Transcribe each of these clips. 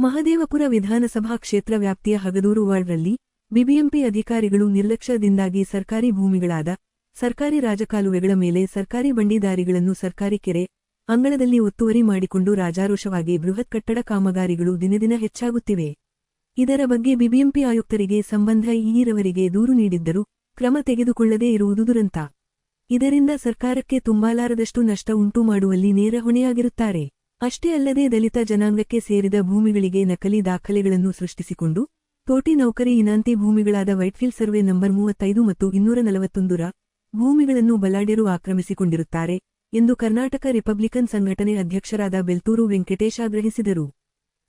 ಮಹದೇವಪುರ ವಿಧಾನಸಭಾ ಕ್ಷೇತ್ರ ವ್ಯಾಪ್ತಿಯ ಹಗದೂರು ವಾರ್ಡ್ನಲ್ಲಿ ಬಿಬಿಎಂಪಿ ಅಧಿಕಾರಿಗಳು ನಿರ್ಲಕ್ಷ್ಯದಿಂದಾಗಿ ಸರ್ಕಾರಿ ಭೂಮಿಗಳಾದ ಸರ್ಕಾರಿ ರಾಜಕಾಲುವೆಗಳ ಮೇಲೆ ಸರ್ಕಾರಿ ಬಂಡಿದಾರಿಗಳನ್ನು ಸರ್ಕಾರಿ ಕೆರೆ ಅಂಗಳದಲ್ಲಿ ಒತ್ತುವರಿ ಮಾಡಿಕೊಂಡು ರಾಜಾರೋಷವಾಗಿ ಬೃಹತ್ ಕಟ್ಟಡ ಕಾಮಗಾರಿಗಳು ದಿನದಿನ ಹೆಚ್ಚಾಗುತ್ತಿವೆ. ಇದರ ಬಗ್ಗೆ ಬಿಬಿಎಂಪಿ ಆಯುಕ್ತರಿಗೆ ಸಂಬಂಧ ಈರವರಿಗೆ ದೂರು ನೀಡಿದ್ದರೂ ಕ್ರಮ ತೆಗೆದುಕೊಳ್ಳದೇ ಇರುವುದು ದುರಂತ. ಇದರಿಂದ ಸರ್ಕಾರಕ್ಕೆ ತುಂಬಾಲಾರದಷ್ಟು ನಷ್ಟ ಉಂಟು ಮಾಡುವಲ್ಲಿ ನೇರ ಹೊಣೆಯಾಗಿರುತ್ತಾರೆ. ಅಷ್ಟೇ ಅಲ್ಲದೆ ದಲಿತ ಜನಾಂಗಕ್ಕೆ ಸೇರಿದ ಭೂಮಿಗಳಿಗೆ ನಕಲಿ ದಾಖಲೆಗಳನ್ನು ಸೃಷ್ಟಿಸಿಕೊಂಡು, ತೋಟಿ ನೌಕರಿ ಇನಾಂತಿ ಭೂಮಿಗಳಾದ ವೈಟ್ಫೀಲ್ಡ್ ಸರ್ವೆ ನಂಬರ್ ಮೂವತ್ತೈದು ಮತ್ತು ಇನ್ನೂರ ನಲವತ್ತೊಂದರ ಭೂಮಿಗಳನ್ನು ಬಲಾಢ್ಯರು ಆಕ್ರಮಿಸಿಕೊಂಡಿರುತ್ತಾರೆ ಎಂದು ಕರ್ನಾಟಕ ರಿಪಬ್ಲಿಕನ್ ಸಂಘಟನೆ ಅಧ್ಯಕ್ಷರಾದ ಬೆಲ್ತೂರು ವೆಂಕಟೇಶ್ ಆಗ್ರಹಿಸಿದರು.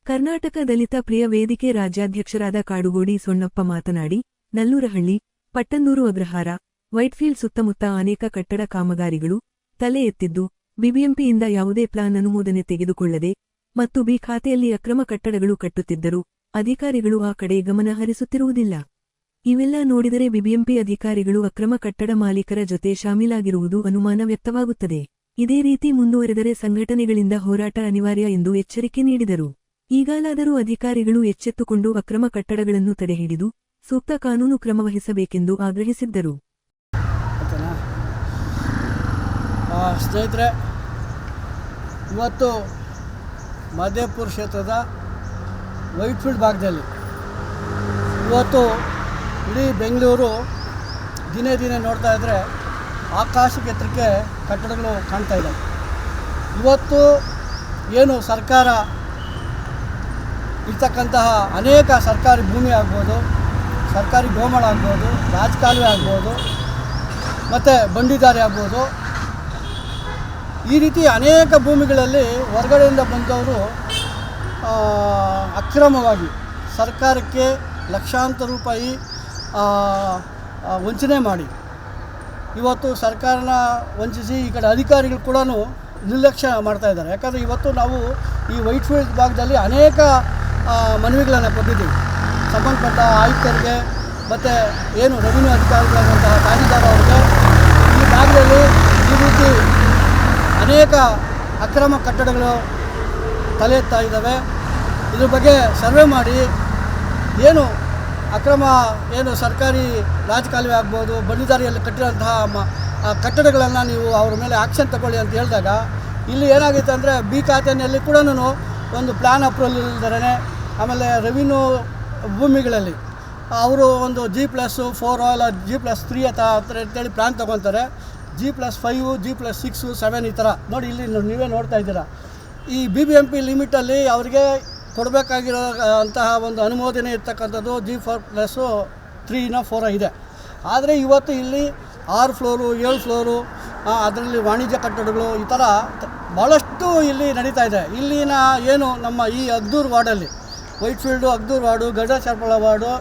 ಕರ್ನಾಟಕ ದಲಿತ ಪ್ರಿಯ ವೇದಿಕೆ ರಾಜ್ಯಾಧ್ಯಕ್ಷರಾದ ಕಾಡುಗೋಡಿ ಸೊಣ್ಣಪ್ಪ ಮಾತನಾಡಿ, ನಲ್ಲೂರಹಳ್ಳಿ, ಪಟ್ಟಂದೂರು ಅಗ್ರಹಾರ, ವೈಟ್ಫೀಲ್ಡ್ ಸುತ್ತಮುತ್ತ ಅನೇಕ ಕಟ್ಟಡ ಕಾಮಗಾರಿಗಳು ತಲೆ ಎತ್ತಿದ್ದು ಬಿಬಿಎಂಪಿಯಿಂದ ಯಾವುದೇ ಪ್ಲಾನ್ ಅನುಮೋದನೆ ತೆಗೆದುಕೊಳ್ಳದೆ ಮತ್ತು ಬಿ ಖಾತೆಯಲ್ಲಿ ಅಕ್ರಮ ಕಟ್ಟಡಗಳು ಕಟ್ಟುತ್ತಿದ್ದರು ಅಧಿಕಾರಿಗಳು ಆ ಕಡೆ ಗಮನ ಹರಿಸುತ್ತಿರುವುದಿಲ್ಲ. ಇವೆಲ್ಲ ನೋಡಿದರೆ ಬಿಬಿಎಂಪಿ ಅಧಿಕಾರಿಗಳು ಅಕ್ರಮ ಕಟ್ಟಡ ಮಾಲೀಕರ ಜೊತೆ ಶಾಮೀಲಾಗಿರುವುದು ಅನುಮಾನ ವ್ಯಕ್ತವಾಗುತ್ತದೆ. ಇದೇ ರೀತಿ ಮುಂದುವರೆದರೆ ಸಂಘಟನೆಗಳಿಂದ ಹೋರಾಟ ಅನಿವಾರ್ಯ ಎಂದು ಎಚ್ಚರಿಕೆ ನೀಡಿದರು. ಈಗಾಲಾದರೂ ಅಧಿಕಾರಿಗಳು ಎಚ್ಚೆತ್ತುಕೊಂಡು ಅಕ್ರಮ ಕಟ್ಟಡಗಳನ್ನು ತಡೆಹಿಡಿದು ಸೂಕ್ತ ಕಾನೂನು ಕ್ರಮ ವಹಿಸಬೇಕೆಂದು ಆಗ್ರಹಿಸಿದ್ದರು. ಇವತ್ತು ಮಧ್ಯಪುರ ಕ್ಷೇತ್ರದ ವೈಟ್ಫೀಲ್ಡ್ ಭಾಗದಲ್ಲಿ. ಇವತ್ತು ಇಡೀ ಬೆಂಗಳೂರು ದಿನೇ ದಿನೇ ನೋಡ್ತಾ ಇದ್ದರೆ ಆಕಾಶಕ್ಕೆ ಕಟ್ಟಡಗಳು ಕಾಣ್ತಾ ಇದ್ದಾವೆ ಇವತ್ತು ಏನು ಸರ್ಕಾರ ಇರ್ತಕ್ಕಂತಹ ಅನೇಕ ಸರ್ಕಾರಿ ಭೂಮಿ ಆಗ್ಬೋದು, ಸರ್ಕಾರಿ ಗೋಮಳ ಆಗ್ಬೋದು, ರಾಜಕಾಲುವೆ ಆಗ್ಬೋದು, ಮತ್ತು ಬಂಡಿದಾರಿ ಆಗ್ಬೋದು ಈ ರೀತಿ ಅನೇಕ ಭೂಮಿಗಳಲ್ಲಿ ಹೊರಗಡೆಯಿಂದ ಬಂದವರು ಅಕ್ರಮವಾಗಿ ಸರ್ಕಾರಕ್ಕೆ ಲಕ್ಷಾಂತರ ರೂಪಾಯಿ ವಂಚನೆ ಮಾಡಿ. ಇವತ್ತು ಸರ್ಕಾರನ ವಂಚಿಸಿ ಈ ಕಡೆ ಅಧಿಕಾರಿಗಳು ಕೂಡ ನಿರ್ಲಕ್ಷ್ಯ ಮಾಡ್ತಾ ಇದ್ದಾರೆ. ಯಾಕಂದರೆ ಇವತ್ತು ನಾವು ಈ ವೈಟ್ ಫೀಲ್ಡ್ ಭಾಗದಲ್ಲಿ ಅನೇಕ ಮನವಿಗಳನ್ನು ಕೊಟ್ಟಿದ್ದೀವಿ. ಸಂಬಂಧಪಟ್ಟ ಆಯುಕ್ತರಿಗೆ, ಮತ್ತು ಏನು ರೆವಿನ್ಯೂ ಅಧಿಕಾರಿಗಳಾದಂತಹ ತಹಸೀಲ್ದಾರ್ ಅವರಿಗೆ. ಈ ಭಾಗದಲ್ಲಿ ಈ ರೀತಿ ಅನೇಕ ಅಕ್ರಮ ಕಟ್ಟಡಗಳು ತಲೆ ಎತ್ತಾ ಇದ್ದಾವೆ. ಇದ್ರ ಬಗ್ಗೆ ಸರ್ವೆ ಮಾಡಿ, ಏನು ಅಕ್ರಮ ಏನು ಸರ್ಕಾರಿ ರಾಜಕಾಲುವೆ ಆಗ್ಬೋದು ಬಂಡಿದಾರಿಯಲ್ಲಿ ಕಟ್ಟಿರೋಂತಹ ಕಟ್ಟಡಗಳನ್ನು ನೀವು ಅವ್ರ ಮೇಲೆ ಆ್ಯಕ್ಷನ್ ತಗೊಳ್ಳಿ ಅಂತ ಹೇಳಿದಾಗ, ಇಲ್ಲಿ ಏನಾಗಿತ್ತು ಅಂದರೆ ಬಿ ಖಾತೆಯಲ್ಲಿ ಕೂಡ ಒಂದು ಪ್ಲ್ಯಾನ್ ಅಪ್ರೂವಲ್ ಇಲ್ದರೆ ಆಮೇಲೆ ರೆವಿನ್ಯೂ ಭೂಮಿಗಳಲ್ಲಿ ಅವರು ಒಂದು ಜಿ ಪ್ಲಸ್ಸು ಫೋರ್ ಇಲ್ಲ ಜಿ ಪ್ಲಸ್ ತ್ರೀ ಅಥವಾ ಅಂತೇಳಿ plan ತೊಗೊತಾರೆ G plus five G plus six seven ಈ ಥರ ನೋಡಿ ಇಲ್ಲಿ ನೀವೇ ನೋಡ್ತಾ ಇದ್ದೀರಾ. ಈ ಬಿ ಬಿ ಎಂ ಪಿ ಲಿಮಿಟಲ್ಲಿ ಅವರಿಗೆ ಕೊಡಬೇಕಾಗಿರೋ ಅಂತಹ ಒಂದು ಅನುಮೋದನೆ ಇರ್ತಕ್ಕಂಥದ್ದು ಜಿ ಫೋರ್ ಪ್ಲಸ್ಸು ತ್ರೀನ ಫೋರ ಇದೆ. ಆದರೆ ಇವತ್ತು ಇಲ್ಲಿ ಆರು ಫ್ಲೋರು ಏಳು ಫ್ಲೋರು ಅದರಲ್ಲಿ ವಾಣಿಜ್ಯ ಕಟ್ಟಡಗಳು ಈ ಥರ ಭಾಳಷ್ಟು ಇಲ್ಲಿ ನಡೀತಾ ಇದೆ. ಇಲ್ಲಿನ ಏನು ನಮ್ಮ ಈ ಅಗ್ದೂರು ವಾರ್ಡಲ್ಲಿ ವೈಟ್ಫೀಲ್ಡು ಅಗ್ದೂರು ವಾರ್ಡು ಗರುಡಾಚರ್ಪಳ ವಾರ್ಡು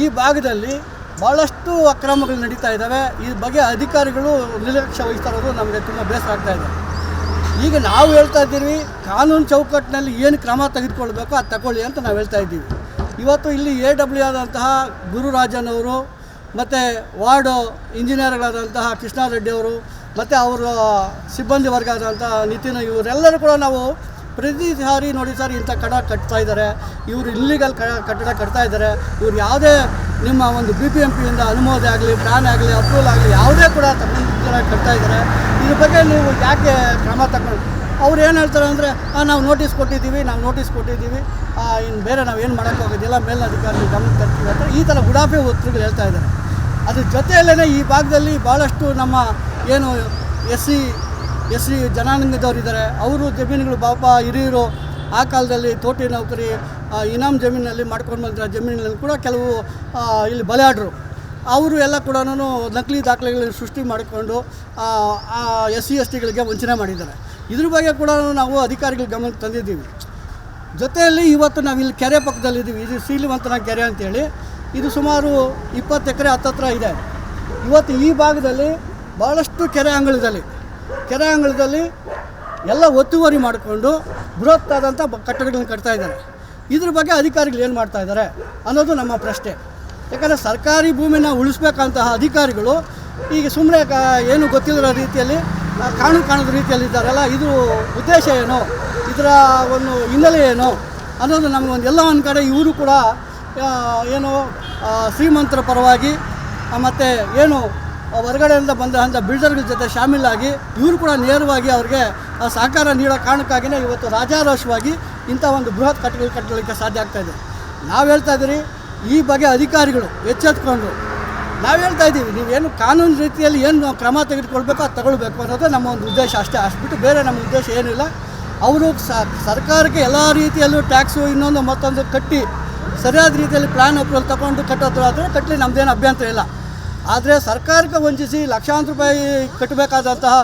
ಈ ಭಾಗದಲ್ಲಿ ಭಾಳಷ್ಟು ಅಕ್ರಮಗಳು ನಡೀತಾ ಇದ್ದಾವೆ. ಈ ಬಗ್ಗೆ ಅಧಿಕಾರಿಗಳು ನಿರ್ಲಕ್ಷ್ಯ ವಹಿಸ್ತಾ ಇರೋದು ನಮಗೆ ತುಂಬ ಬೇಸರ ಆಗ್ತಾ ಇದೆ. ಈಗ ನಾವು ಹೇಳ್ತಾ ಇದ್ದೀವಿ, ಕಾನೂನು ಚೌಕಟ್ಟಿನಲ್ಲಿ ಏನು ಕ್ರಮ ತೆಗೆದುಕೊಳ್ಬೇಕೋ ಅದು ತಗೊಳ್ಳಿ ಅಂತ ನಾವು ಹೇಳ್ತಾ ಇದ್ದೀವಿ. ಇವತ್ತು ಇಲ್ಲಿ ಎ ಡಬ್ಲ್ಯೂ ಆದಂತಹ ಗುರುರಾಜನ್ ಅವರು ಮತ್ತು ವಾರ್ಡು ಇಂಜಿನಿಯರ್ಗಳಾದಂತಹ ಕೃಷ್ಣಾರೆಡ್ಡಿ ಅವರು ಮತ್ತು ಅವರ ಸಿಬ್ಬಂದಿ ವರ್ಗ ಆದಂತಹ ನಿತಿನ್ ಇವರೆಲ್ಲರೂ ಕೂಡ ನಾವು ಪ್ರತಿ ಸಾರಿ ನೋಡಿ ಸರ್ ಇಂಥ ಕಡ ಕಟ್ತಾ ಇದ್ದಾರೆ. ಇವರು ಇಲ್ಲಿಗಲ್ ಕ, ಕಟ್ಟಡ ಕಟ್ತಾ ಇದ್ದಾರೆ. ಇವ್ರು ಯಾವುದೇ ನಿಮ್ಮ ಒಂದು ಬಿ ಪಿ ಎಂ ಪಿಯಿಂದ ಅನುಮೋದನೆ ಆಗಲಿ ಪ್ಲಾನ್ ಆಗಲಿ, ಅಪ್ರೂವಲ್ ಆಗಲಿ, ಯಾವುದೇ ಕೂಡ ತಗೊಂಡಿದ್ದಾರೆ ಕಟ್ತಾ ಇದ್ದಾರೆ. ಇದ್ರ ಬಗ್ಗೆ ನೀವು ಯಾಕೆ ಕ್ರಮ ತಗೊಂಡು ಅವ್ರು ಏನು ಹೇಳ್ತಾರೆ ಅಂದರೆ ನಾವು ನೋಟಿಸ್ ಕೊಟ್ಟಿದ್ದೀವಿ, ನಾವು ನೋಟಿಸ್ ಕೊಟ್ಟಿದ್ದೀವಿ. ಇನ್ನು ಬೇರೆ ನಾವು ಏನು ಮಾಡೋಕ್ಕೋಗೋದಿಲ್ಲ ಮೇಲಧಿಕಾರಿ ಗಮನ ತರ್ತೀವಿ ಅಂತ ಈ ಥರ ಗುಡಾಫೆ ಉತ್ತರಗಳು ಹೇಳ್ತಾ ಇದ್ದಾರೆ. ಅದ್ರ ಜೊತೆಯಲ್ಲೇ ಈ ಭಾಗದಲ್ಲಿ ಭಾಳಷ್ಟು ನಮ್ಮ ಏನು ಎಸ್ ಸಿ ಎಸ್ ಸಿ ಜನಾಂಗದವ್ರು ಇದ್ದಾರೆ. ಅವರು ಜಮೀನುಗಳು ಪಾಪ ಹಿರಿಯರು ಆ ಕಾಲದಲ್ಲಿ ತೋಟಿ ನೌಕರಿ ಇನಾಮ್ ಜಮೀನಲ್ಲಿ ಮಾಡ್ಕೊಂಡು ಬಂದಿರೋ ಜಮೀನಿನಲ್ಲಿ ಕೂಡ ಕೆಲವು ಇಲ್ಲಿ ಬಲಿಯಾಡ್ರು ಅವರು ಎಲ್ಲ ಕೂಡ ನಕಲಿ ದಾಖಲೆಗಳನ್ನು ಸೃಷ್ಟಿ ಮಾಡಿಕೊಂಡು ಎಸ್ ಸಿ, ಎಸ್ ಟಿಗಳಿಗೆ ವಂಚನೆ ಮಾಡಿದ್ದಾರೆ. ಇದ್ರ ಬಗ್ಗೆ ಕೂಡ ನಾವು ಅಧಿಕಾರಿಗಳ ಗಮನಕ್ಕೆ ತಂದಿದ್ದೀವಿ. ಜೊತೆಯಲ್ಲಿ ಇವತ್ತು ನಾವು ಇಲ್ಲಿ ಕೆರೆ ಪಕ್ಕದಲ್ಲಿದ್ದೀವಿ. ಇದು ಸೀಲಿವಂತನ ಕೆರೆ ಅಂತೇಳಿ. ಇದು ಸುಮಾರು ಇಪ್ಪತ್ತು ಎಕರೆ ಹತ್ತತ್ರ ಇದೆ. ಇವತ್ತು ಈ ಭಾಗದಲ್ಲಿ ಭಾಳಷ್ಟು ಕೆರೆ ಅಂಗಳದಲ್ಲಿ ಕೆರೆ ಅಂಗಳದಲ್ಲಿ ಎಲ್ಲ ಒತ್ತುವರಿ ಮಾಡಿಕೊಂಡು ಬೃಹತ್ತಾದಂಥ ಕಟ್ಟಡಗಳನ್ನು ಕಟ್ತಾ ಇದ್ದಾರೆ. ಇದ್ರ ಬಗ್ಗೆ ಅಧಿಕಾರಿಗಳು ಏನು ಮಾಡ್ತಾ ಇದ್ದಾರೆ ಅನ್ನೋದು ನಮ್ಮ ಪ್ರಶ್ನೆ. ಯಾಕಂದರೆ ಸರ್ಕಾರಿ ಭೂಮಿನ ಉಳಿಸ್ಬೇಕಂತಹ ಅಧಿಕಾರಿಗಳು ಈಗ ಸುಮ್ಮನೆ ಏನು ಗೊತ್ತಿಲ್ಲದ ರೀತಿಯಲ್ಲಿ ಕಾಣು ಕಾಣದ ರೀತಿಯಲ್ಲಿ ಇದ್ದಾರಲ್ಲ, ಇದು ಉದ್ದೇಶ ಏನು? ಇದರ ಒಂದು ಹಿನ್ನೆಲೆ ಏನು? ಅನ್ನೋದು ನಮಗೊಂದು ಎಲ್ಲ ಒಂದು ಕಡೆ ಇವರು ಕೂಡ ಏನು ಶ್ರೀಮಂತರ ಪರವಾಗಿ ಮತ್ತು ಏನು ಹೊರಗಡೆಯಿಂದ ಬಂದಂಥ ಬಿಲ್ಡರ್ಗಳ ಜೊತೆ ಶಾಮೀಲಾಗಿ ಇವರು ಕೂಡ ನೇರವಾಗಿ ಅವ್ರಿಗೆ ಸಹಕಾರ ನೀಡೋ ಕಾರಣಕ್ಕಾಗಿಯೇ ಇವತ್ತು ರಾಜಾರೋಷವಾಗಿ ಇಂಥ ಒಂದು ಬೃಹತ್ ಕಟ್ಟಡ ಕಟ್ಟಲಿಕ್ಕೆ ಸಾಧ್ಯ ಇದೆ. ನಾವು ಹೇಳ್ತಾ ಇದ್ದೀರಿ, ಈ ಬಗ್ಗೆ ಅಧಿಕಾರಿಗಳು ಎಚ್ಚೆತ್ಕೊಂಡು, ನಾವು ಹೇಳ್ತಾ ಇದ್ದೀವಿ, ನೀವೇನು ಕಾನೂನು ರೀತಿಯಲ್ಲಿ ಏನು ಕ್ರಮ ತೆಗೆದುಕೊಳ್ಬೇಕು ಅದು ತಗೊಳ್ಬೇಕು ಅನ್ನೋದು ನಮ್ಮ ಒಂದು ಉದ್ದೇಶ ಅಷ್ಟೇ. ಅಷ್ಟು ಬೇರೆ ನಮ್ಮ ಉದ್ದೇಶ ಏನಿಲ್ಲ. ಅವರು ಸರ್ಕಾರಕ್ಕೆ ಎಲ್ಲ ರೀತಿಯಲ್ಲೂ ಟ್ಯಾಕ್ಸು ಇನ್ನೊಂದು ಮತ್ತೊಂದು ಕಟ್ಟಿ, ಸರಿಯಾದ ರೀತಿಯಲ್ಲಿ ಪ್ಲ್ಯಾನ್ ಅಪ್ರೂವಲ್ ತಗೊಂಡು ಕಟ್ಟೋದು ಆದರೆ ಕಟ್ಟಲಿ ನಮ್ಮದೇನು ಅಭ್ಯಂತರ ಇಲ್ಲ. ಆದರೆ ಸರ್ಕಾರಕ್ಕೆ ವಂಚಿಸಿ ಲಕ್ಷಾಂತರ ರೂಪಾಯಿ ಕಟ್ಟಬೇಕಾದಂತಹ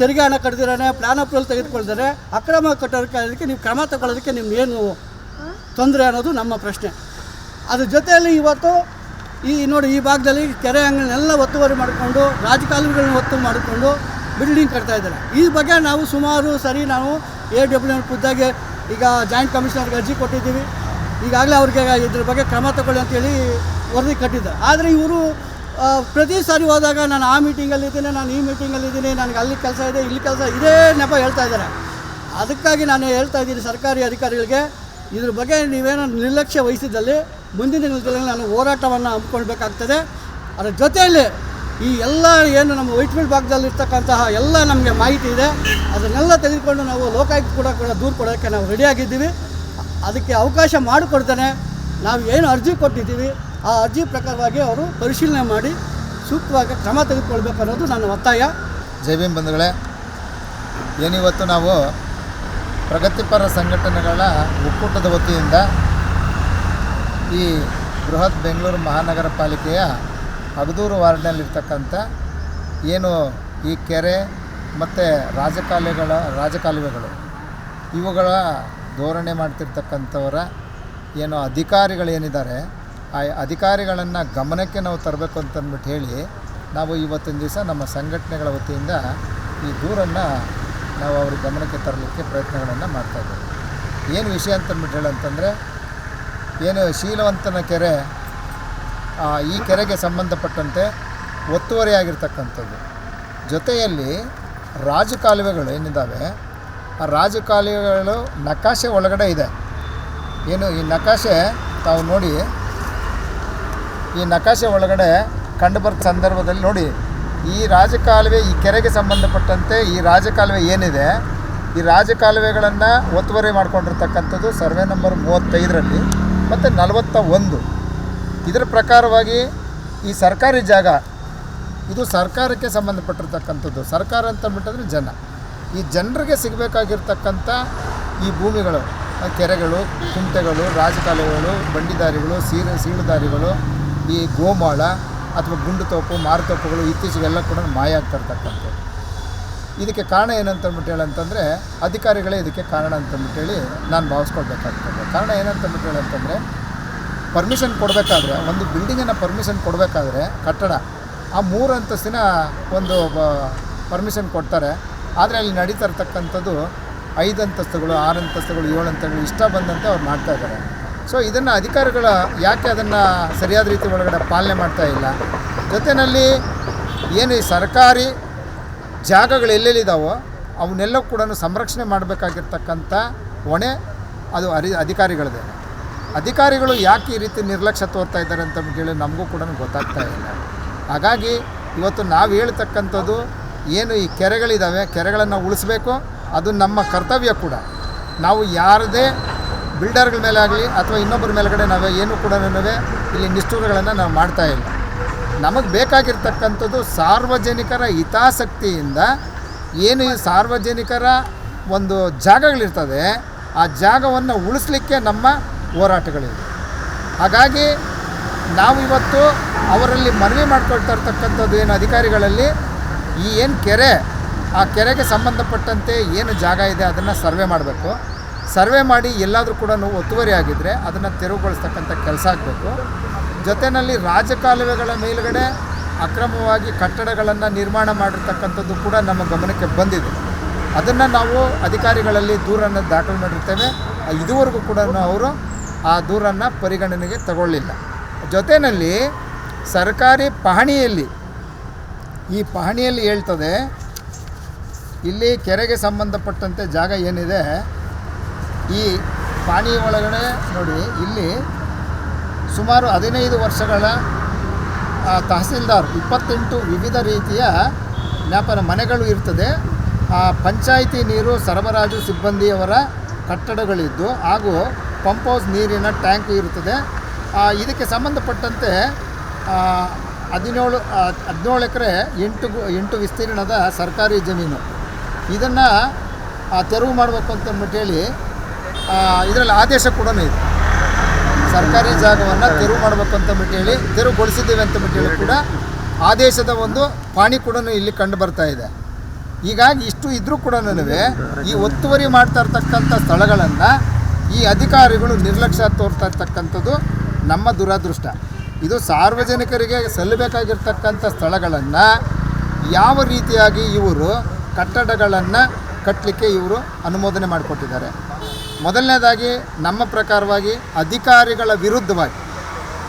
ತೆರಿಗೆ ಹಣ ಕಟ್ಟಿದ್ರೆ ಪ್ಲಾನ್ ಅಪ್ರೂವಲ್ ತೆಗೆದುಕೊಳ್ತಾರೆ ಅಕ್ರಮ ಕಟ್ಟೋದಕ್ಕೆ ನೀವು ಕ್ರಮ ತಗೊಳ್ಳೋದಕ್ಕೆ ನಿಮ್ಗೇನು ತೊಂದರೆ ಅನ್ನೋದು ನಮ್ಮ ಪ್ರಶ್ನೆ. ಅದ್ರ ಜೊತೆಯಲ್ಲಿ ಇವತ್ತು ಈ, ನೋಡಿ ಈ ಭಾಗದಲ್ಲಿ ಕೆರೆ ಅಂಗನೆಲ್ಲ ಒತ್ತುವರಿ ಮಾಡಿಕೊಂಡು, ರಾಜಕಾಲುವೆಗಳನ್ನ ಒತ್ತು ಮಾಡಿಕೊಂಡು ಬಿಲ್ಡಿಂಗ್ ಕಟ್ತಾ ಇದ್ದಾರೆ. ಈ ಬಗ್ಗೆ ನಾವು ಸುಮಾರು ಸರಿ ನಾವು ಎ ಡಬ್ಲ್ಯೂ ಖುದ್ದಾಗೆ ಈಗ ಜಾಯಿಂಟ್ ಕಮಿಷನರ್ಗೆ ಅರ್ಜಿ ಕೊಟ್ಟಿದ್ದೀವಿ. ಈಗಾಗಲೇ ಅವ್ರಿಗೆ ಇದ್ರ ಬಗ್ಗೆ ಕ್ರಮ ತಗೊಳ್ಳಿ ಅಂತೇಳಿ ವರದಿ ಕಟ್ಟಿದ್ದಾರೆ. ಆದರೆ ಇವರು ಪ್ರತಿ ಸಾರಿ ಹೋದಾಗ ನಾನು ಆ ಮೀಟಿಂಗಲ್ಲಿ ಇದ್ದೀನಿ, ನಾನು ಈ ಮೀಟಿಂಗಲ್ಲಿ ಇದ್ದೀನಿ, ನನಗೆ ಅಲ್ಲಿ ಕೆಲಸ ಇದೆ, ಇಲ್ಲಿ ಕೆಲಸ ಇದೇ ನೆಪ ಹೇಳ್ತಾ ಇದ್ದಾರೆ. ಅದಕ್ಕಾಗಿ ನಾನು ಹೇಳ್ತಾ ಇದ್ದೀನಿ ಸರ್ಕಾರಿ ಅಧಿಕಾರಿಗಳಿಗೆ, ಇದ್ರ ಬಗ್ಗೆ ನೀವೇನೋ ನಿರ್ಲಕ್ಷ್ಯ ವಹಿಸಿದಲ್ಲಿ ಮುಂದಿನ ದಿನಗಳಲ್ಲಿ ನಾನು ಹೋರಾಟವನ್ನು ಹಮ್ಮಿಕೊಳ್ಬೇಕಾಗ್ತದೆ. ಅದರ ಜೊತೆಯಲ್ಲಿ ಈ ಎಲ್ಲ ಏನು ನಮ್ಮ ವೈಟ್ಫೀಲ್ಡ್ ಭಾಗದಲ್ಲಿ ಇರ್ತಕ್ಕಂತಹ ಎಲ್ಲ ನಮಗೆ ಮಾಹಿತಿ ಇದೆ. ಅದನ್ನೆಲ್ಲ ತೆಗೆದುಕೊಂಡು ನಾವು ಲೋಕಾಯುಕ್ತ ಕೂಡ ಕೂಡ ದೂರು ಕೊಡೋಕ್ಕೆ ನಾವು ರೆಡಿಯಾಗಿದ್ದೀವಿ ಅದಕ್ಕೆ ಅವಕಾಶ ಮಾಡಿಕೊಡ್ತೇನೆ. ನಾವು ಏನು ಅರ್ಜಿ ಕೊಟ್ಟಿದ್ದೀವಿ ಆ ಅರ್ಜಿ ಪ್ರಕಾರವಾಗಿ ಅವರು ಪರಿಶೀಲನೆ ಮಾಡಿ ಸೂಕ್ತವಾಗಿ ಕ್ರಮ ತೆಗೆದುಕೊಳ್ಬೇಕು ಅನ್ನೋದು ನನ್ನ ಒತ್ತಾಯ. ಜೈ ಭೀಮ್ ಬಂಧುಗಳೇ, ಏನಿವತ್ತು ನಾವು ಪ್ರಗತಿಪರ ಸಂಘಟನೆಗಳ ಒಕ್ಕೂಟದ ವತಿಯಿಂದ ಈ ಬೃಹತ್ ಬೆಂಗಳೂರು ಮಹಾನಗರ ಪಾಲಿಕೆಯ ಅಗದೂರು ವಾರ್ಡ್ನಲ್ಲಿರ್ತಕ್ಕಂಥ ಏನು ಈ ಕೆರೆ ಮತ್ತು ರಾಜಕಾಲುವೆಗಳ ರಾಜಕಾಲುವೆಗಳು, ಇವುಗಳ ಧೋರಣೆ ಮಾಡ್ತಿರ್ತಕ್ಕಂಥವರ ಏನು ಅಧಿಕಾರಿಗಳೇನಿದ್ದಾರೆ ಆ ಅಧಿಕಾರಿಗಳನ್ನು ಗಮನಕ್ಕೆ ನಾವು ತರಬೇಕು ಅಂತಂದ್ಬಿಟ್ಟು ಹೇಳಿ ನಾವು ಇವತ್ತಿನ ದಿವಸ ನಮ್ಮ ಸಂಘಟನೆಗಳ ವತಿಯಿಂದ ಈ ದೂರನ್ನು ನಾವು ಅವ್ರ ಗಮನಕ್ಕೆ ತರಲಿಕ್ಕೆ ಪ್ರಯತ್ನಗಳನ್ನು ಮಾಡ್ತಾಯಿದ್ದೇವೆ ಏನು ವಿಷಯ ಅಂತಂದ್ಬಿಟ್ಟು ಹೇಳಂತಂದರೆ ಏನು ಶೀಲವಂತನ ಕೆರೆ ಈ ಕೆರೆಗೆ ಸಂಬಂಧಪಟ್ಟಂತೆ ಒತ್ತುವರಿಯಾಗಿರ್ತಕ್ಕಂಥದ್ದು ಜೊತೆಯಲ್ಲಿ ರಾಜಕಾಲುವೆಗಳು ಏನಿದ್ದಾವೆ, ಆ ರಾಜಕಾಲುವೆಗಳು ನಕಾಶೆ ಒಳಗಡೆ ಇದೆ. ಏನು ಈ ನಕಾಶೆ ತಾವು ನೋಡಿ ಈ ನಕಾಶೆ ಒಳಗಡೆ ಕಂಡುಬರ್ತ ಸಂದರ್ಭದಲ್ಲಿ ನೋಡಿ, ಈ ರಾಜಕಾಲುವೆ ಈ ಕೆರೆಗೆ ಸಂಬಂಧಪಟ್ಟಂತೆ ಈ ರಾಜಕಾಲುವೆ ಏನಿದೆ, ಈ ರಾಜಕಾಲುವೆಗಳನ್ನು ಒತ್ತುವರಿ ಮಾಡಿಕೊಂಡಿರ್ತಕ್ಕಂಥದ್ದು ಸರ್ವೆ ನಂಬರ್ ಮೂವತ್ತೈದರಲ್ಲಿ ಮತ್ತು ನಲವತ್ತ ಒಂದು ಇದರ ಪ್ರಕಾರವಾಗಿ ಈ ಸರ್ಕಾರಿ ಜಾಗ, ಇದು ಸರ್ಕಾರಕ್ಕೆ ಸಂಬಂಧಪಟ್ಟಿರ್ತಕ್ಕಂಥದ್ದು. ಸರ್ಕಾರ ಅಂತಂದ್ಬಿಟ್ಟಂದ್ರೆ ಜನ. ಈ ಜನರಿಗೆ ಸಿಗಬೇಕಾಗಿರ್ತಕ್ಕಂಥ ಈ ಭೂಮಿಗಳು ಕೆರೆಗಳು, ಕುಂಟೆಗಳು, ರಾಜಕಾಲುವೆಗಳು, ಬಂಡಿದಾರಿಗಳು, ಸೀರೆ, ಸೀಳುದಾರಿಗಳು ಈ ಗೋಮಾಳ ಅಥವಾ ಗುಂಡು ತೋಪು ಮಾರುತೋಪುಗಳು ಇತ್ತೀಚೆಗೆಲ್ಲ ಕೂಡ ಮಾಯ ಆಗ್ತಾಯಿರ್ತಕ್ಕಂಥದ್ದು ಇದಕ್ಕೆ ಕಾರಣ ಏನಂತಂದ್ಬಿಟ್ಟು ಹೇಳಂತಂದರೆ ಅಧಿಕಾರಿಗಳೇ ಇದಕ್ಕೆ ಕಾರಣ ಅಂತಂದ್ಬಿಟ್ಟು ಹೇಳಿ ನಾನು ಭಾವಿಸ್ಕೊಳ್ಬೇಕಾಗ್ತದೆ. ಕಾರಣ ಏನಂತಂದ್ಬಿಟ್ಟು ಹೇಳಂತಂದರೆ ಪರ್ಮಿಷನ್ ಕೊಡಬೇಕಾದ್ರೆ, ಒಂದು ಬಿಲ್ಡಿಂಗನ್ನು ಪರ್ಮಿಷನ್ ಕೊಡಬೇಕಾದ್ರೆ ಕಟ್ಟಡ, ಆ ಮೂರು ಅಂತಸ್ತಿನ ಒಂದು ಪರ್ಮಿಷನ್ ಕೊಡ್ತಾರೆ. ಆದರೆ ಅಲ್ಲಿ ನಡೀತಾ ಇರ್ತಕ್ಕಂಥದ್ದು ಐದು ಅಂತಸ್ತುಗಳು, ಆರು ಅಂತಸ್ತುಗಳು, ಏಳು ಅಂತಗಳು ಇಷ್ಟ ಬಂದಂತೆ ಅವ್ರು ಮಾಡ್ತಾ ಇದ್ದಾರೆ. ಸೊ ಇದನ್ನು ಅಧಿಕಾರಿಗಳು ಯಾಕೆ ಅದನ್ನು ಸರಿಯಾದ ರೀತಿ ಒಳಗಡೆ ಪಾಲನೆ ಮಾಡ್ತಾ ಇಲ್ಲ? ಜೊತೆಯಲ್ಲಿ ಏನು ಈ ಸರ್ಕಾರಿ ಜಾಗಗಳು ಎಲ್ಲೆಲ್ಲಿದ್ದಾವೋ ಅವನ್ನೆಲ್ಲ ಕೂಡ ಸಂರಕ್ಷಣೆ ಮಾಡಬೇಕಾಗಿರ್ತಕ್ಕಂಥ ಹೊಣೆ ಅದು ಅರಿ, ಅಧಿಕಾರಿಗಳದೇ. ಅಧಿಕಾರಿಗಳು ಯಾಕೆ ಈ ರೀತಿ ನಿರ್ಲಕ್ಷ್ಯ ತೋರ್ತಾ ಇದ್ದಾರೆ ಅಂತ ಹೇಳಿ ನಮಗೂ ಕೂಡ ಗೊತ್ತಾಗ್ತಾ ಇಲ್ಲ. ಹಾಗಾಗಿ ಇವತ್ತು ನಾವು ಹೇಳ್ತಕ್ಕಂಥದ್ದು ಏನು ಈ ಕೆರೆಗಳಿದ್ದಾವೆ ಕೆರೆಗಳನ್ನು ಉಳಿಸ್ಬೇಕು, ಅದು ನಮ್ಮ ಕರ್ತವ್ಯ ಕೂಡ. ನಾವು ಯಾರದೇ ಬಿಲ್ಡರ್ಗಳ ಮೇಲೆ ಆಗಲಿ ಅಥವಾ ಇನ್ನೊಬ್ಬರ ಮೇಲುಗಡೆ ನಾವು ಏನು ಕೂಡ ಇಲ್ಲಿ ನಿಷ್ಠೂರಗಳನ್ನು ನಾವು ಮಾಡ್ತಾ ಇಲ್ಲ. ನಮಗೆ ಬೇಕಾಗಿರ್ತಕ್ಕಂಥದ್ದು ಸಾರ್ವಜನಿಕರ ಹಿತಾಸಕ್ತಿಯಿಂದ ಏನು ಸಾರ್ವಜನಿಕರ ಒಂದು ಜಾಗಗಳಿರ್ತದೆ, ಆ ಜಾಗವನ್ನು ಉಳಿಸ್ಲಿಕ್ಕೆ ನಮ್ಮ ಹೋರಾಟಗಳಿವೆ. ಹಾಗಾಗಿ ನಾವು ಇವತ್ತು ಅವರಲ್ಲಿ ಮನವಿ ಮಾಡ್ಕೊಳ್ತಾ ಇರ್ತಕ್ಕಂಥದ್ದು ಏನು ಅಧಿಕಾರಿಗಳಲ್ಲಿ, ಈ ಏನು ಕೆರೆ, ಆ ಕೆರೆಗೆ ಸಂಬಂಧಪಟ್ಟಂತೆ ಏನು ಜಾಗ ಇದೆ ಅದನ್ನು ಸರ್ವೆ ಮಾಡಬೇಕು. ಸರ್ವೆ ಮಾಡಿ ಎಲ್ಲಾದರೂ ಕೂಡ ಒತ್ತುವರಿ ಆಗಿದ್ದರೆ ಅದನ್ನು ತೆರವುಗೊಳಿಸ್ತಕ್ಕಂಥ ಕೆಲಸ ಆಗಬೇಕು. ಜೊತೆಯಲ್ಲಿ ರಾಜಕಾಲುವೆಗಳ ಮೇಲುಗಡೆ ಅಕ್ರಮವಾಗಿ ಕಟ್ಟಡಗಳನ್ನು ನಿರ್ಮಾಣ ಮಾಡಿರ್ತಕ್ಕಂಥದ್ದು ಕೂಡ ನಮ್ಮ ಗಮನಕ್ಕೆ ಬಂದಿದೆ. ಅದನ್ನು ನಾವು ಅಧಿಕಾರಿಗಳಲ್ಲಿ ದೂರನ್ನು ದಾಖಲು ಮಾಡಿರ್ತೇವೆ. ಇದುವರೆಗೂ ಕೂಡ ಅವರು ಆ ದೂರನ್ನು ಪರಿಗಣನೆಗೆ ತಗೊಳ್ಳಿಲ್ಲ. ಜೊತೆಯಲ್ಲಿ ಸರ್ಕಾರಿ ಪಹಣಿಯಲ್ಲಿ, ಈ ಪಹಣಿಯಲ್ಲಿ ಹೇಳ್ತದೆ, ಇಲ್ಲಿ ಕೆರೆಗೆ ಸಂಬಂಧಪಟ್ಟಂತೆ ಜಾಗ ಏನಿದೆ ಈ ಪಾಣಿ ಒಳಗಡೆ ನೋಡಿ, ಇಲ್ಲಿ ಸುಮಾರು ಹದಿನೈದು ವರ್ಷಗಳ ತಹಸೀಲ್ದಾರ್, ಇಪ್ಪತ್ತೆಂಟು ವಿವಿಧ ರೀತಿಯ ವ್ಯಾಪಾರ ಮನೆಗಳು ಇರ್ತದೆ. ಆ, ಪಂಚಾಯಿತಿ ನೀರು ಸರಬರಾಜು ಸಿಬ್ಬಂದಿಯವರ ಕಟ್ಟಡಗಳಿದ್ದು ಹಾಗೂ ಪಂಪೌಸ್ ನೀರಿನ ಟ್ಯಾಂಕ್ ಇರುತ್ತದೆ ಇದಕ್ಕೆ ಸಂಬಂಧಪಟ್ಟಂತೆ ಹದಿನೇಳು ಹದಿನೇಳು ಎಕರೆ ಎಂಟು ಎಂಟು ವಿಸ್ತೀರ್ಣದ ಸರ್ಕಾರಿ ಜಮೀನು. ಇದನ್ನು ತೆರವು ಮಾಡಬೇಕು ಅಂತ ಹೇಳಿ ಇದರಲ್ಲಿ ಆದೇಶ ಕೂಡ ಇದೆ. ಸರ್ಕಾರಿ ಜಾಗವನ್ನು ತೆರವು ಮಾಡಬೇಕು ಅಂತ ಬಿಟ್ಟು ಹೇಳಿ ತೆರವುಗೊಳಿಸಿದ್ದೇವೆ ಅಂತ ಬಿಟ್ಟು ಹೇಳಿ ಕೂಡ ಆದೇಶದ ಒಂದು ಪಾಣಿ ಕೂಡ ಇಲ್ಲಿ ಕಂಡು ಬರ್ತಾ ಇದೆ. ಹೀಗಾಗಿ ಇಷ್ಟು ಇದ್ರೂ ಕೂಡ ಈ ಒತ್ತುವರಿ ಮಾಡ್ತಾ ಇರ್ತಕ್ಕಂಥ ಸ್ಥಳಗಳನ್ನು ಈ ಅಧಿಕಾರಿಗಳು ನಿರ್ಲಕ್ಷ್ಯ ತೋರ್ತಾ ಇರ್ತಕ್ಕಂಥದ್ದು ನಮ್ಮ ದುರಾದೃಷ್ಟ. ಇದು ಸಾರ್ವಜನಿಕರಿಗೆ ಸಲ್ಲಬೇಕಾಗಿರ್ತಕ್ಕಂಥ ಸ್ಥಳಗಳನ್ನು ಯಾವ ರೀತಿಯಾಗಿ ಇವರು ಕಟ್ಟಡಗಳನ್ನು ಕಟ್ಟಲಿಕ್ಕೆ ಇವರು ಅನುಮೋದನೆ ಮಾಡಿಕೊಟ್ಟಿದ್ದಾರೆ. ಮೊದಲನೇದಾಗಿ ನಮ್ಮ ಪ್ರಕಾರವಾಗಿ ಅಧಿಕಾರಿಗಳ ವಿರುದ್ಧವಾಗಿ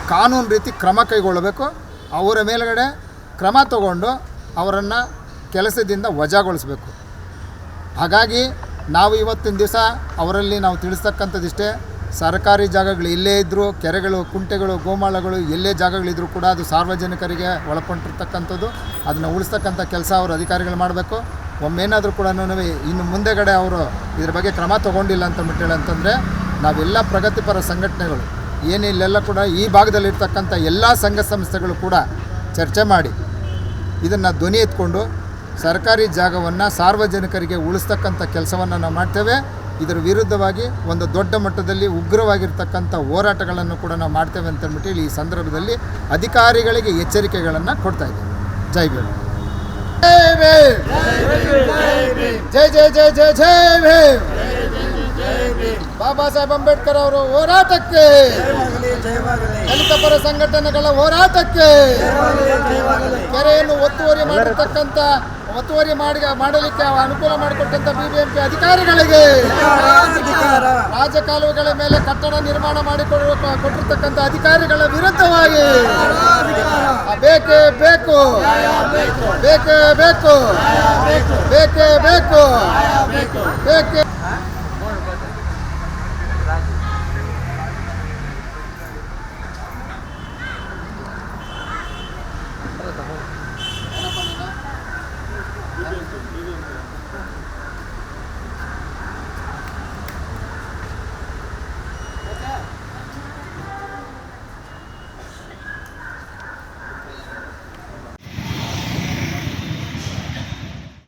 ಕಾನೂನು ರೀತಿ ಕ್ರಮ ಕೈಗೊಳ್ಳಬೇಕು. ಅವರ ಮೇಲುಗಡೆ ಕ್ರಮ ತಗೊಂಡು ಅವರನ್ನು ಕೆಲಸದಿಂದ ವಜಾಗೊಳಿಸಬೇಕು. ಹಾಗಾಗಿ ನಾವು ಇವತ್ತಿನ ದಿವಸ ಅವರಲ್ಲಿ ನಾವು ತಿಳಿಸ್ತಕ್ಕಂಥದ್ದಿಷ್ಟೇ, ಸರ್ಕಾರಿ ಜಾಗಗಳು ಎಲ್ಲೇ ಇದ್ದರೂ ಕೆರೆಗಳು, ಕುಂಟೆಗಳು, ಗೋಮಾಳಗಳು ಎಲ್ಲೇ ಜಾಗಗಳಿದ್ರೂ ಕೂಡ ಅದು ಸಾರ್ವಜನಿಕರಿಗೆ ಒಳಪಟ್ಟಿರ್ತಕ್ಕಂಥದ್ದು. ಅದನ್ನು ಉಳಿಸ್ತಕ್ಕಂಥ ಕೆಲಸ ಅವರು ಅಧಿಕಾರಿಗಳು ಮಾಡಬೇಕು. ಒಮ್ಮೇನಾದರೂ ಕೂಡ ಇನ್ನು ಮುಂದೆಗಡೆ ಅವರು ಇದ್ರ ಬಗ್ಗೆ ಕ್ರಮ ತೊಗೊಂಡಿಲ್ಲ ಅಂತ ಬಿಟ್ಟೇಳಿ ಅಂತಂದರೆ, ನಾವೆಲ್ಲ ಪ್ರಗತಿಪರ ಸಂಘಟನೆಗಳು. ಏನಿಲ್ಲೆಲ್ಲ ಕೂಡ ಈ ಭಾಗದಲ್ಲಿರ್ತಕ್ಕಂಥ ಎಲ್ಲ ಸಂಘ ಸಂಸ್ಥೆಗಳು ಕೂಡ ಚರ್ಚೆ ಮಾಡಿ ಇದನ್ನು ಧ್ವನಿ ಎತ್ಕೊಂಡು ಸರ್ಕಾರಿ ಜಾಗವನ್ನು ಸಾರ್ವಜನಿಕರಿಗೆ ಉಳಿಸ್ತಕ್ಕಂಥ ಕೆಲಸವನ್ನು ನಾವು ಮಾಡ್ತೇವೆ. ಇದರ ವಿರುದ್ಧವಾಗಿ ಒಂದು ದೊಡ್ಡ ಮಟ್ಟದಲ್ಲಿ ಉಗ್ರವಾಗಿರ್ತಕ್ಕಂಥ ಹೋರಾಟಗಳನ್ನು ಕೂಡ ನಾವು ಮಾಡ್ತೇವೆ ಅಂತ ಅಂದ್ಬಿಟ್ಟು ಈ ಸಂದರ್ಭದಲ್ಲಿ ಅಧಿಕಾರಿಗಳಿಗೆ ಎಚ್ಚರಿಕೆಗಳನ್ನು ಕೊಡ್ತಾ ಇದ್ದೇವೆ ಜೈ ಭೀಮ್ ಜೈ ಜೈ ಜೈ ಜೈ ಜೈ ಭೀಮ್ ಬಾಬಾ ಸಾಹೇಬ್ ಅಂಬೇಡ್ಕರ್ ಅವರು ಹೋರಾಟಕ್ಕೆ ದಲಿತ ಪರ ಸಂಘಟನೆಗಳ ಹೋರಾಟಕ್ಕೆ ಕೆರೆಯನ್ನು ಒತ್ತುವರಿ ಮಾಡಿರ್ತಕ್ಕಂಥ ಒತ್ತುವರಿ ಮಾಡಿ ಮಾಡಲಿಕ್ಕೆ ಅನುಕೂಲ ಮಾಡಿಕೊಟ್ಟಂತ ಬಿಬಿಎಂಪಿ ಅಧಿಕಾರಿಗಳಿಗೆ ರಾಜಕಾಲುವೆಗಳ ಮೇಲೆ ಕಟ್ಟಡ ನಿರ್ಮಾಣ ಮಾಡಿಕೊಡುವ ಕೊಟ್ಟಿರ್ತಕ್ಕಂಥ ಅಧಿಕಾರಿಗಳ ವಿರುದ್ಧವಾಗಿ ಬೇಕೇ ಬೇಕು ಬೇಕೇ ಬೇಕು ಬೇಕೇ ಬೇಕು ಬೇಕೇ.